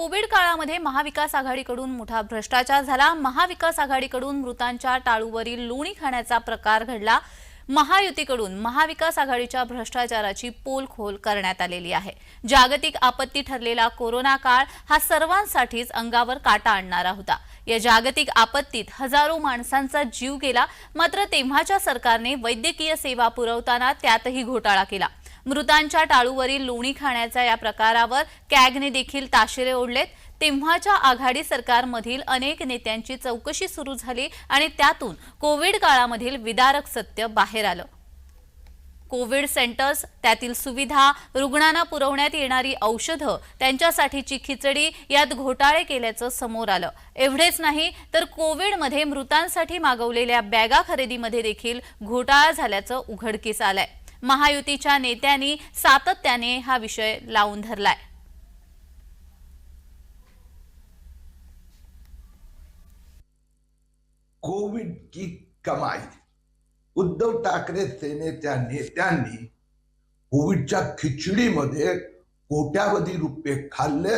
Covid काळामध्ये महाविकास आघाडीकडून मोठा भ्रष्टाचार झाला. महाविकास आघाडीकडून मृतांच्या टाळूवरील लोणी खाण्याचा प्रकार घडला. महायुतीकडून महाविकास आघाडीच्या भ्रष्टाचाराची पोलखोल करण्यात आलेली आहे. जागतिक आपत्ती ठरलेला कोरोना काळ हा सर्वांसाठीच अंगावर काटा आणणारा होता. या जागतिक आपत्तीत हजारो माणसांचा जीव गेला. मात्र तेव्हाच्या सरकारने वैद्यकीय सेवा पुरवताना त्यातही घोटाळा केला. मृतांच्या टाळूवरील लोणी खाण्याच्या या प्रकारावर कॅगने देखील ताशेरे ओढलेत. तेव्हाच्या आघाडी सरकारमधील अनेक नेत्यांची चौकशी सुरू झाली आणि त्यातून कोविड काळामधील विदारक सत्य बाहेर आलं. कोविड सेंटर्स त्यातील सुविधा रुग्णांना पुरवण्यात येणारी औषधं त्यांच्यासाठीची खिचडी यात घोटाळे केल्याचं समोर आलं. एवढेच नाही तर कोविडमध्ये मृतांसाठी मागवलेल्या बॅगा खरेदीमध्ये देखील घोटाळा झाल्याचं उघडकीस आलंय. महायुतीच्या नेत्यांनी सातत्याने हा विषय लावून धरलाय. कोविड की कमाई. उद्धव ठाकरे सेनेच्या नेत्यांनी कोविडच्या खिचडीमध्ये कोट्यावधी रुपये खाल्ले.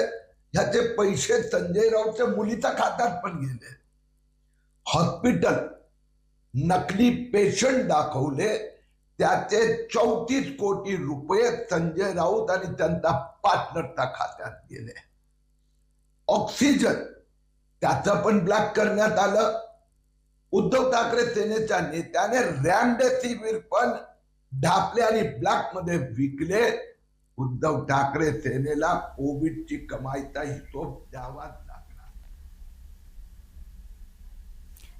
ह्याचे पैसे संजय रावच्या मुलीच्या खात्यात पण गेले. हॉस्पिटल नकली पेशंट दाखवले. त्याचे चौतीस कोटी रुपये संजय राऊत आणि त्यांच्या पार्टनरच्या खात्यात गेले. ऑक्सिजन त्याचं पण ब्लॅक करण्यात आलं. उद्धव ठाकरे सेनेच्या नेत्याने रॅमडेसिवीर पण ढापले आणि ब्लॅकमध्ये विकले. उद्धव ठाकरे सेनेला कोविडची कमाईचा हिशोब द्यावा लागला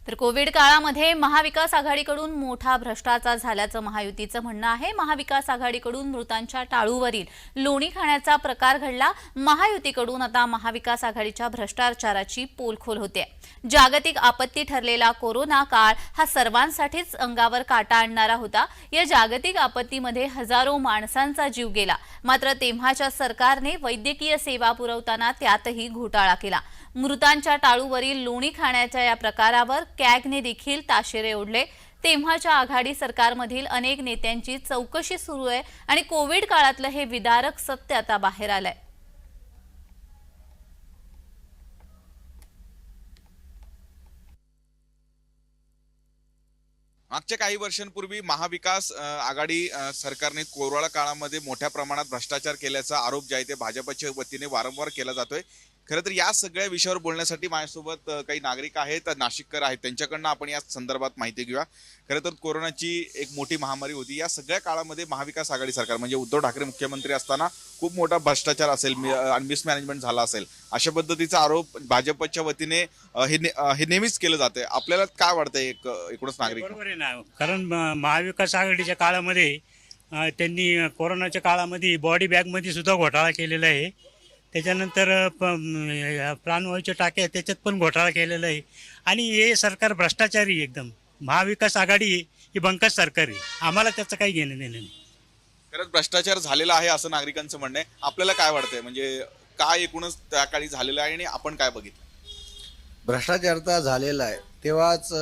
तर कोविड काळामध्ये महाविकास आघाडीकडून मोठा भ्रष्टाचार झाल्याचं महायुतीचं म्हणणं आहे. महाविकास आघाडीकडून मृतांच्या टाळूवरील लोणी खाण्याचा प्रकार घडला. महायुतीकडून आता महाविकास आघाडीच्या भ्रष्टाचाराची पोलखोल होते. जागतिक आपत्ती ठरलेला कोरोना काळ हा सर्वांसाठीच अंगावर काटा आणणारा होता. या जागतिक आपत्तीमध्ये हजारो माणसांचा जीव गेला. मात्र तेव्हाच्या सरकारने वैद्यकीय सेवा पुरवताना त्यातही घोटाळा केला. मृतांच्या टाळूवरील लोणी खाण्याच्या या प्रकारावर कॅगने देखील ताशेरे ओढले. तेव्हाच्या आघाडी सरकारमधील अनेक नेत्यांची चौकशी सुरू आहे आणि कोविड काळातलं हे विदारक सत्य आता बाहेर आलंय. मागच्या काही वर्षांपूर्वी महाविकास आघाडी सरकारने कोरोना काळामध्ये मोठ्या प्रमाणात भ्रष्टाचार केल्याचा आरोप जे आहे ते भाजपच्या वतीने वारंवार केला जातोय. खरं तर या सगळ्या विषयावर बोलण्यासाठी माझ्यासोबत काही नागरिक आहेत नाशिककर आहेत. त्यांच्याकडनं आपण या संदर्भात माहिती घेऊया. खरं तर कोरोनाची एक मोठी महामारी होती. या सगळ्या काळामध्ये महाविकास आघाडी सरकार म्हणजे उद्धव ठाकरे मुख्यमंत्री असताना खूप मोठा भ्रष्टाचार असेल मिसमॅनेजमेंट झाला असेल. अशा पद्धतीचा आरोप भाजपच्या वतीने हे हे नेहमीच केलं जाते आपल्याला काय वाटतंय एक एकूणच नागरिक? बरोबर आहे ना कारण म- महाविकास आघाडीच्या काळामध्ये त्यांनी कोरोनाच्या काळामध्ये बॉडी बॅगमध्ये सुद्धा घोटाळा केलेला आहे. त्याच्यानंतर प- प्राणवायूच्या टाक्या त्याच्यात पण घोटाळा केलेला आहे. आणि हे सरकार भ्रष्टाचारी एकदम. महाविकास आघाडी ही बंकस सरकार आहे. आम्हाला त्याचं काही घेणं देणं नाही. खरंच भ्रष्टाचार झालेला आहे असं नागरिकांचं म्हणणं आहे. आपल्याला काय वाटतंय? म्हणजे काय एकूणच त्या काळी झालेलं आहे आणि आपण काय बघितलं? भ्रष्टाचार तर झालेला आहे. तेव्हाच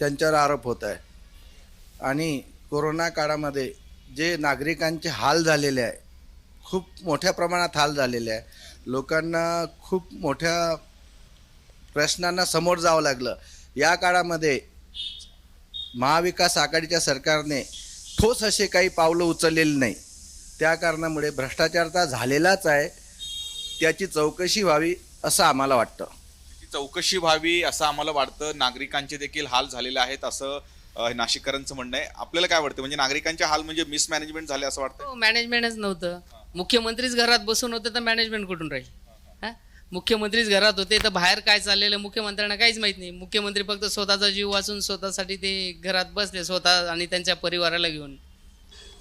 त्यांच्यावर आरोप होत आहे. आणि कोरोना काळामध्ये जे नागरिकांचे हाल झालेले आहे खूप मोठ्या प्रमाणात हाल झालेले आहे. लोकांना खूप मोठ्या प्रश्नांना समोर जावं लागलं. या काळामध्ये महाविकास आघाडीच्या सरकारने ठोस असे काही पावलं उचललेली नाही. त्या कारणामुळे भ्रष्टाचार तर झालेलाच आहे. त्याची चौकशी व्हावी असं आम्हाला वाटतं. चौकशी व्हावी असं आम्हाला वाटतं. नागरिकांचे देखील हाल झालेले आहेत असं नाशिककरांचं म्हणणं आहे. आपल्याला काय वाटतं? म्हणजे नागरिकांचे हाल म्हणजे मिसमॅनेजमेंट झाले असं वाटतं हो मॅनेजमेंटच नव्हतं. मुख्यमंत्रीच घरात बसून होते तर मॅनेजमेंट कुठून राहील? हा? मुख्यमंत्रीच घरात होते तर बाहेर काय चाललेलं मुख्यमंत्र्यांना काहीच माहीत नाही. मुख्यमंत्री फक्त स्वतःचा जीव वाचून स्वतःसाठी ते घरात बसले स्वतः आणि त्यांच्या परिवाराला घेऊन.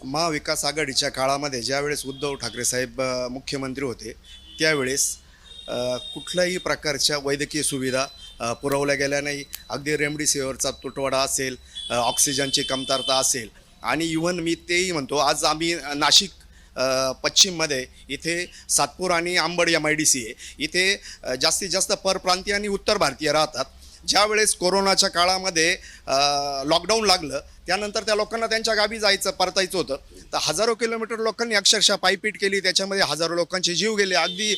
महाविकास आघाडीच्या काळामध्ये ज्यावेळेस उद्धव ठाकरे साहेब मुख्यमंत्री होते त्यावेळेस कुठल्याही प्रकारच्या वैद्यकीय सुविधा पुरवल्या गेल्या नाही. अगदी रेमडेसिवीरचा तुटवडा असेल ऑक्सिजनची कमतरता असेल. आणि इव्हन मी तेही म्हणतो आज आम्ही नाशिक पश्चिममध्ये इथे सातपूर आणि Ambad M I D C आहे इथे जास्तीत जास्त परप्रांतीय आणि उत्तर भारतीय राहतात. ज्यावेळेस कोरोनाच्या काळामध्ये लॉकडाऊन लागलं त्यानंतर त्या लोकांना त्यांच्या गावी जायचं परतायचं होतं. तर हजारो किलोमीटर लोकांनी अक्षरशः पायपीट केली त्याच्यामध्ये हजारो लोकांचे जीव गेले. अगदी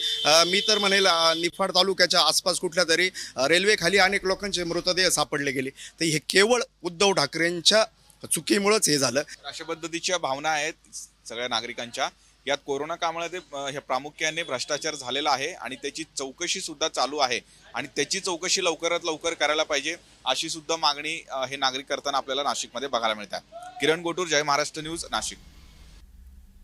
मी तर म्हणेल निफाड तालुक्याच्या आसपास कुठल्या तरी रेल्वेखाली अनेक लोकांचे मृतदेह सापडले गेले. तर हे केवळ उद्धव ठाकरेंच्या चुकीमुळंच हे झालं. अशा पद्धतीच्या भावना आहेत सगळ्या नागरिकांच्या. यात कोरोना काळामध्ये हे प्रामुख्याने भ्रष्टाचार झालेला आहे आणि त्याची चौकशी सुद्धा चालू आहे. आणि त्याची चौकशी लवकरात लवकर करायला पाहिजे अशी सुद्धा मागणी हे नागरिक करताना आपल्याला नाशिकमध्ये बघायला मिळतात किरण गोटूर जय महाराष्ट्र न्यूज नाशिक.